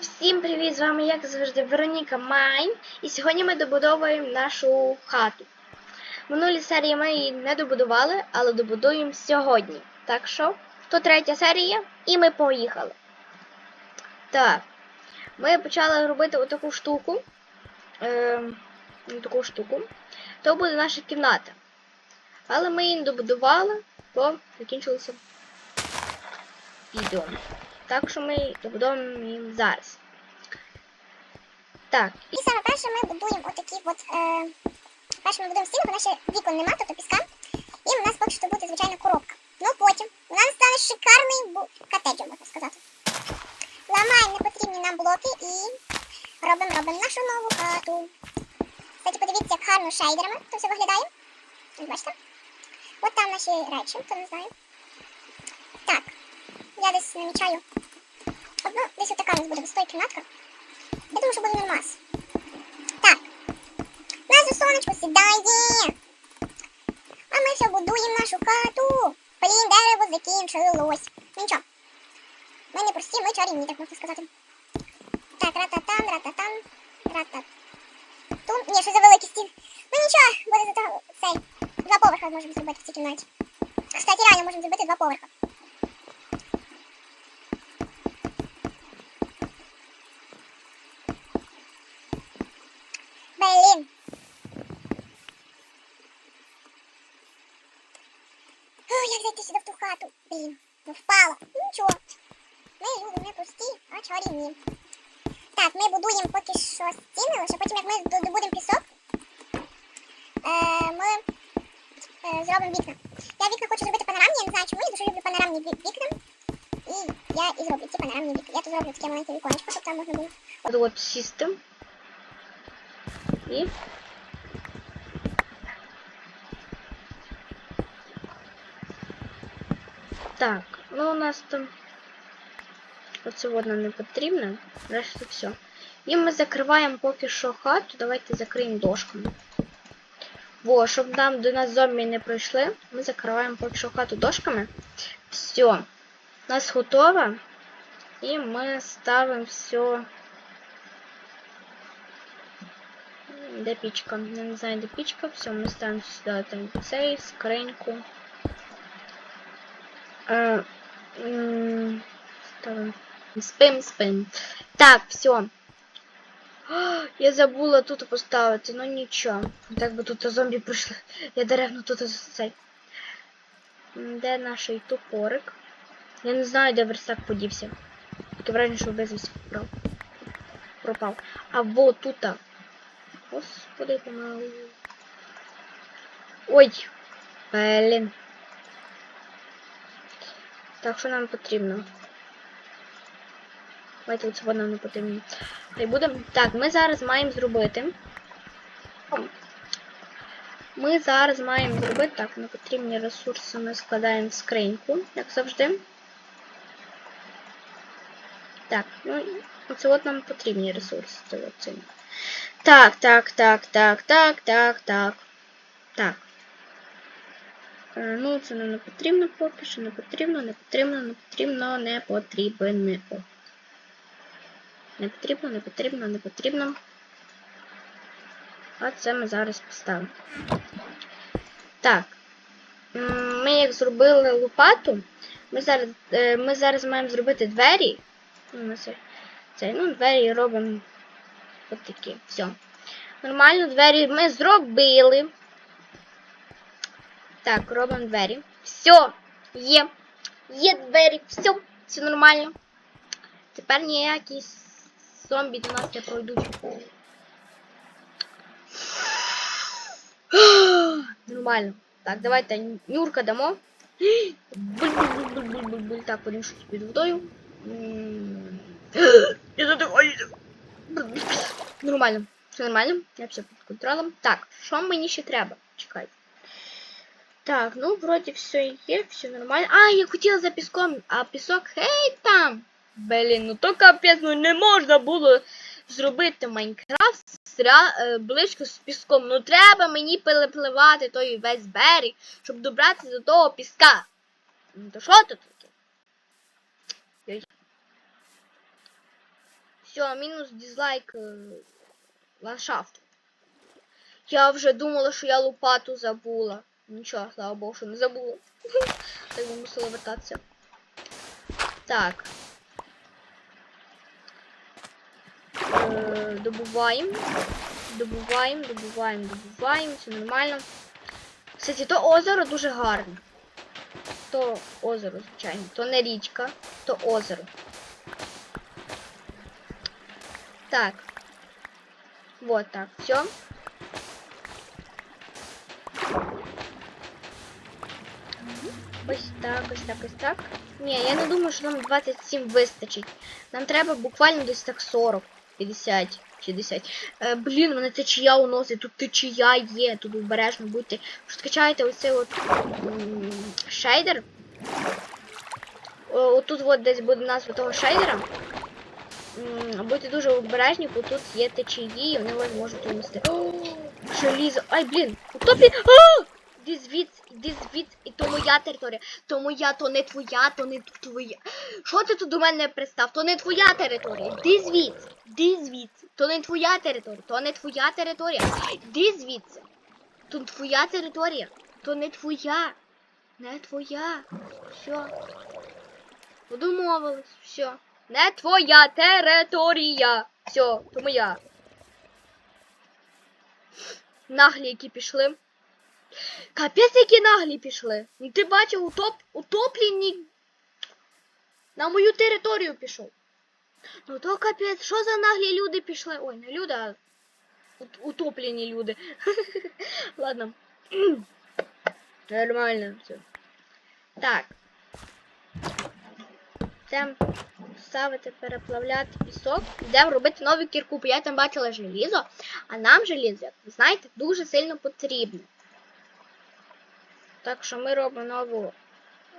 Всім привіт! З вами, як завжди, Вероніка Майн. І сьогодні ми добудовуємо нашу хату. В минулій серії ми її не добудували, але добудуємо сьогодні. Так що, то третя серія, і ми поїхали. Так, ми почали робити отаку штуку. Е, таку штуку. То буде наша кімната. Але ми її не добудували, бо закінчилося відео. Так що ми добудовуємо їм зараз. Так, І саме перше ми будуємо отакі от. Е, перше ми будуємо стіну, бо наші вікон нема, тобто піска. І у нас поки що буде звичайна коробка. Ну потім у нас стане шикарний бу... котеджем, можна сказати. Ламаємо непотрібні нам блоки і робимо робимо нашу нову хату. Кстати, подивіться, як гарно шейдерами то все виглядає. Ось Бачите? От там наші речі, хто не знає. Так, я десь намічаю. Одну, десь отака у нас буде висока кімнатка. Я думаю, що буде нормас. Так. Наше сонечко сідає. А ми все будуємо нашу хату. Блін, дерево закінчилось. Ну нічого. Ми не прості, ми чарівні, так можна сказати. Так, рататам, рататам, рататум. Ні, що за великі стіни. Ну нічого, буде зато цей. Два поверха можемо зробити в цій кімнаті. Кстати, реально можемо зробити два поверха. Блін. Ой, як зайти сюди в ту хату? Блін, ну впала. Ну нічого. Ми люди не прості, чарівні. Так, ми будуємо поки що стіни, лише потім як ми добудемо пісок, е, ми е, зробимо вікна. Я вікна хочу зробити панорамні, я не знаю чому, я дуже люблю панорамні ві- вікна. І я і зроблю ці панорамні вікна. Я тут зроблю таке маленьке віконечко, щоб там можна було. от сісти. І. Так, ну у нас там оце воно не потрібно, решта все. І ми закриваємо поки що хату. Давайте закриємо дошками. Во, щоб нам до нас зомбі не пройшли, ми закриваємо поки що хату дошками. Все. У нас готово. І ми ставимо все. Де пічка? Я не знаю, де пічка. Все, ми ставимо сюди там цей, скриньку. Е, ставимо. Спим, спим. Так, все. Я забула тут поставити, ну нічого. Так би тут зомбі прийшли. Я деревно тут цей. Де наш топорик? Я не знаю, де верстак подівся. Таке враження, що безвісті пропав. пропав. А вот тут. Господи, помилуй. Ой! Блін. Так, що нам потрібно? Цього нам не потрібно. Хай буде. Так, ми зараз маємо зробити. Ми зараз маємо зробити. Так, на потрібні ресурси ми складаємо в скриньку, як завжди. Так, ну оце от нам потрібні ресурси. Так, так, так, так, так, так, так. Так. Е, ну, це нам не потрібно поки що, не потрібно, не потрібно, не потрібно, не потрібно. Не потрібно, не потрібно, не потрібно. А це ми зараз поставимо. Так. Ми як зробили лопату, ми зараз, е, ми зараз маємо зробити двері. Це, ну, двері робимо от такі. Все. Нормально, двері ми зробили. Так, робимо двері. Все, є. Є двері, все, все нормально. Тепер ніякі зомбі до нас не пройдуть. Нормально. Так, давайте Нюрка дамо. Буль-буль-буль-буль-буль-буль. Так, подивимося під водою. М. Я задихаюся. Нормально. Все нормально. Я все під контролем. Так, що мені ще треба? Чекайте. Так, ну вроді все є, все нормально. А, я хотіла за піском, а пісок, гей там. Блін, ну то капець, ну не можна було зробити Майнкрафт е, близько з піском. Ну треба мені перепливати той весь берег, щоб добратися до того піска. Ну то що таке? Все, мінус дизлайк е, ландшафту. Я вже думала, що я лопату забула. Нічого, слава Богу, що не забула. Так би мусила вертатися. Так. Е, добуваємо. Добуваємо, добуваємо, добуваємо, все нормально. Кстати, то озеро дуже гарне. То озеро, звичайно. То не річка, то озеро. Так. Вот так, все. Ось так, ось так, ось так. Ні, я не думаю, що нам 27 вистачить. Нам треба буквально десь так 40, 50, 60. Е, блін, мене течія уносить, тут течія є, тут обережно будьте. Скачайте оцей от шейдер. О, Отут от десь буде назва того шейдера. Будьте дуже обережні, бо тут є течії, і вони вас можуть унести. Желізо. Ай, блін, утоплі. А! Іди звідси, іди звідси, і то моя територія. То моя, то не твоя, то не твоя. Що ти тут до мене пристав? То не твоя територія. Іди звідси, іди звідси. То не твоя територія, то не твоя територія. Іди звідси. То не твоя територія. То не твоя. Не твоя. Все. Подумовились. Все. Не твоя територія. Все, то моя. Наглі, які пішли. Капець, які наглі пішли. Ну ти бачив, утоп... утоплені на мою територію пішов. Ну то капець, що за наглі люди пішли? Ой, не люди, а утоплені люди. Ладно. Нормально все. Так. Йдемо ставити, переплавляти пісок. Йдемо робити нову кірку, я там бачила желізо, а нам желізо, як ви знаєте, дуже сильно потрібно. Так що ми робимо нову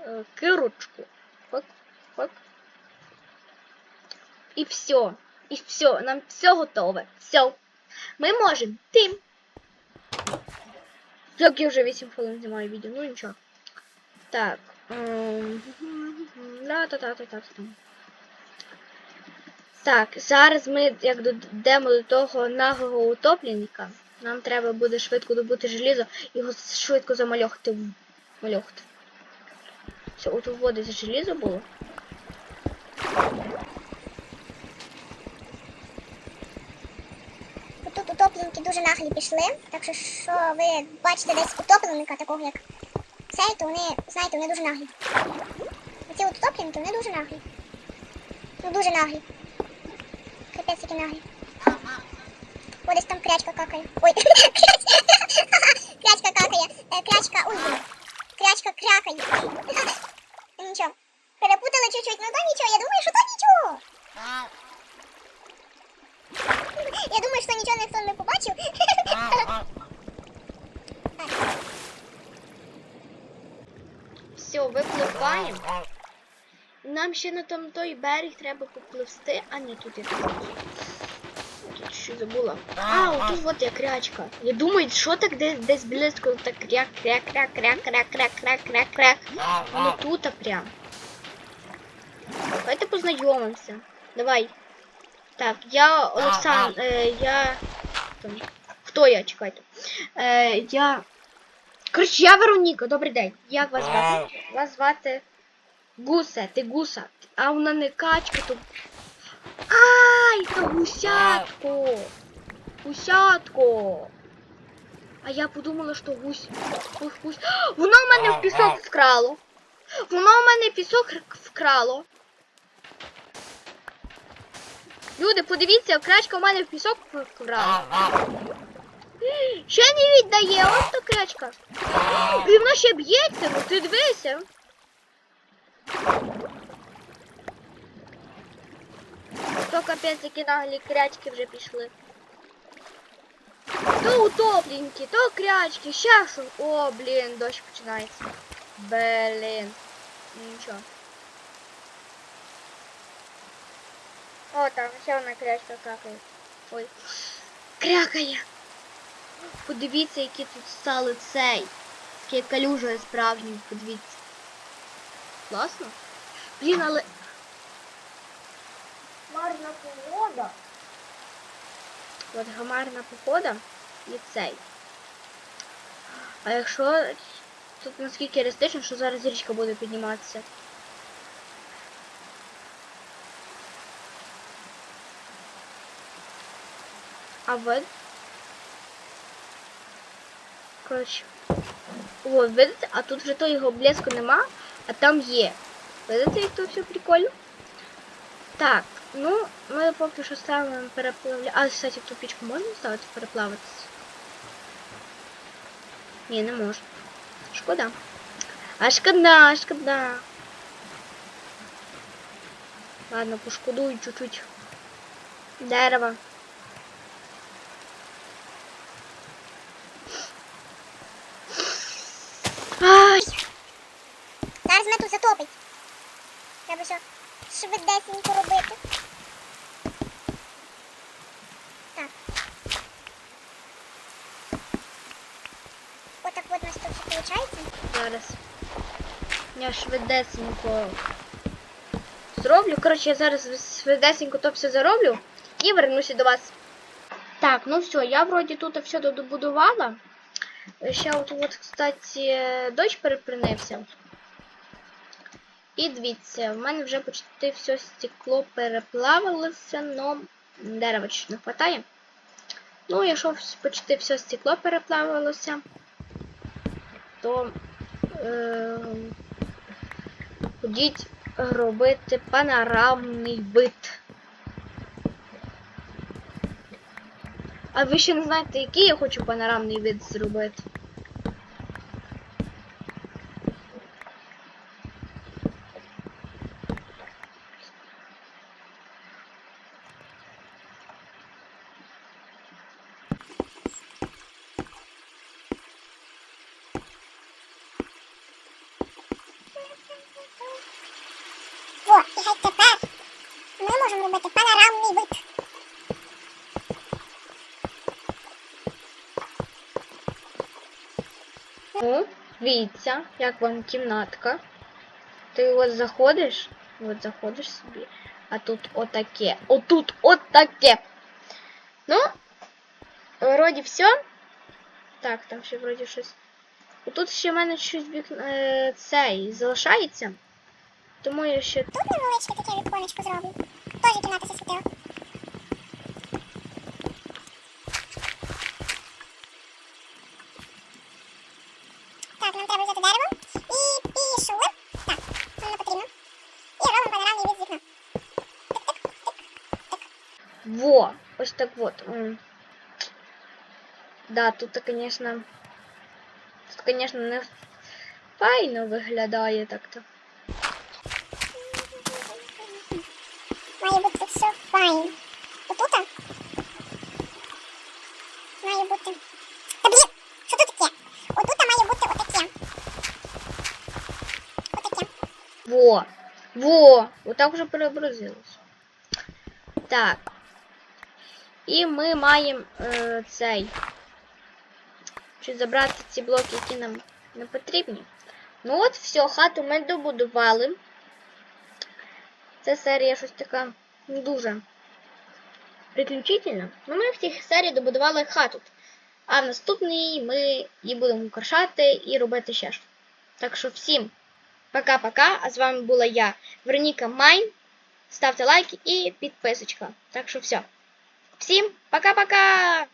е, кирочку. Хоп, хоп. І все. І все. Нам все готове. Все. Ми можемо тим. Як я вже 8 хвилин знімаю відео, ну нічого. Так. ем, ла-та-та-та-та-та. Так, зараз ми як дійдемо до того наглого утопленника. Нам треба буде швидко добути желізо і його швидко замальохати. в- Мальохати. Все, от це желізо було. Тут утопленники дуже наглі пішли, так що що ви бачите десь утопленника такого як цей, то вони, знаєте, вони дуже наглі. Оці от утопленники, вони дуже наглі. Ну дуже наглі. Капець які наглі. О, там крячка какає. Ой, крячка какає. Е, Крячка, ой. Крячка крякає. Нічого. Перепутала чуть-чуть, ну то нічого, я думаю, що то нічого. Я думаю, що нічого ніхто не побачив. Все, випливаємо. Нам ще на там той берег треба попливсти. А ні, тут я Що забула. А, отут от я крячка. Я думаю, що так десь, десь близько так кряк, кряк, кряк, кряк, кряк, кряк, кряк, кряк, кряк. Воно тут прям. Давайте познайомимося. Давай. Так, я Олександр. Е, я. там, Хто я? Чекайте. Е, я. Коротше, я Вероніка, добрий день. Як вас звати? Вас звати Гусе, ти гуса. А вона не качка, то. Ай, це гусятко. Гусятко. А я подумала, що гусь. Гусь, гусь. Воно в мене в пісок вкрало. Воно в мене в пісок вкрало. Люди, подивіться, крачка в мене в пісок вкрала. Ще не віддає, ось то крячка. І вона ще б'ється, ну ти дивися. То капець, які наглі крячки вже пішли. То утопленькі, то крячки, ще що. О, блін, дощ починається. Блін. Нічого. О, там ще одна крячка какає. Ой. Крякає. Подивіться, які тут стали цей. Такі калюжі справжні, подивіться. Класно? Блін, але. Гарна погода. От гамарна погода і цей. А якщо тут наскільки реалістично, що зараз річка буде підніматися. А ви? Коротше. О, видите, а тут вже того блеску нема, а там є. Видите, як тут все прикольно? Так, ну, ми поки що ставимо переплавля. А, кстати, в ту пічку можна ставити переплавитися? Ні, не можна. Шкода. А шкода, шкода. Ладно, пошкодую чуть-чуть дерева. Ай! Зараз мене тут затопить. Треба що швидесенько робити. Так. Отак от у нас тут все виходить. Зараз. Я швидесенько зроблю. Коротше, я зараз швидесенько то все зароблю і вернуся до вас. Так, ну все, я вроді тут все добудувала. Ще от, от кстати, дощ перепринився. І дивіться, в мене вже почти все стекло переплавилося, но дерева чуть не вистачає. Ну, якщо почти все стекло переплавилося, то е, ходіть робити панорамний вид. А ви ще не знаєте, який я хочу панорамний вид зробити? Во, і геть тепер ми можемо робити панорамний вид. Ну, дивіться, як вам кімнатка. Ти от заходиш, от заходиш собі, а тут отаке. Отут отаке. Ну, вроді все. Так, там ще вроді щось. Отут ще в мене щось вікно е, цей залишається. Тому я ще Тут невеличке таке віконечко зроблю. Теж кімната все світила. Так, нам треба взяти дерево. І пішли. Так, нам не потрібно. І робимо панорамний від з вікна. Во, ось так вот. М. Да, тут, конечно, тут, конечно, не файно виглядає так-то. Все файно. Отут має бути. Та блін, що тут таке? Отут має бути отаке. Отаке. Во, во, вот так вже преобразилось. Так. І ми маємо е, цей. Чи забрати ці блоки, які нам не потрібні. Ну от, все, хату ми добудували. Ця серія щось така не дуже приключительна. Ну, ми в цій серії добудували хату. А в наступній ми її будемо украшати і робити ще щось. Так що всім пока-пока. А з вами була я, Вероніка Майн. Ставте лайки і підписочка. Так що все. Всім пока-пока!